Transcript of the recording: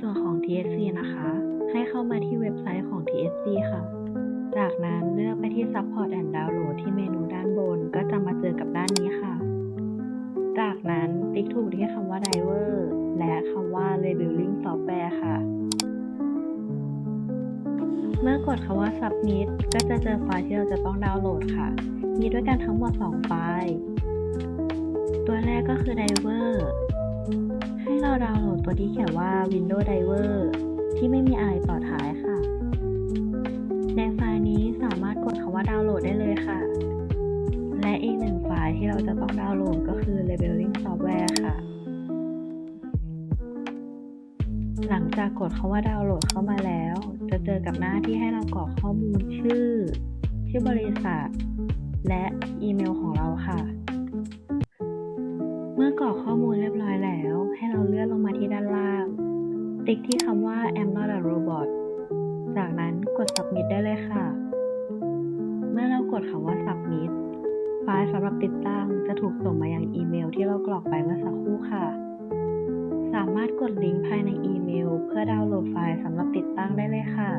ส่วนของ TSC นะคะ ให้เข้ามาที่เว็บไซต์ของ TSC ค่ะ จากนั้นเลือกไปที่ Support and Download ที่เมนูด้านบน ก็จะมาเจอกับด้านนี้ค่ะ จากนั้นติ๊กถูกที่คำว่า Driver และคำว่า Labeling Software ค่ะ เมื่อกดคำว่า Submit ก็จะเจอไฟล์ที่เราจะต้องดาวน์โหลดค่ะ มีด้วยกันทั้งหมด 2 ไฟล์ ตัวแรกก็คือ Driver ตัวที่เขียนว่า Windows Diver ที่ไม่มีอะไรต่อท้ายค่ะ ในไฟล์นี้สามารถกดคำว่าดาวน์โหลดได้เลยค่ะ และอีกหนึ่งไฟล์ที่เราจะต้องดาวน์โหลดก็คือ Labeling Software ค่ะ หลังจากกดคำว่าดาวน์โหลดเข้ามาแล้ว จะเจอกับหน้าที่ให้เรากรอกข้อมูลชื่อ ชื่อบริษัท และอีเมลของเราค่ะ เมื่อกรอกข้อมูลเรียบร้อยแล้ว ให้เราเลื่อนลงมาที่ด้านล่าง ติ๊กที่คำว่า I'm not a robot จากนั้นกด submit ได้เลยค่ะ เมื่อเรากดคำว่า submit ไฟล์สำหรับติดตั้งจะถูกส่งมายังอีเมลที่เรากรอกไปเมื่อสักครู่ค่ะ สามารถกดลิงก์ภายในอีเมล เพื่อดาวน์โหลดไฟล์สำหรับติดตั้งได้เลยค่ะ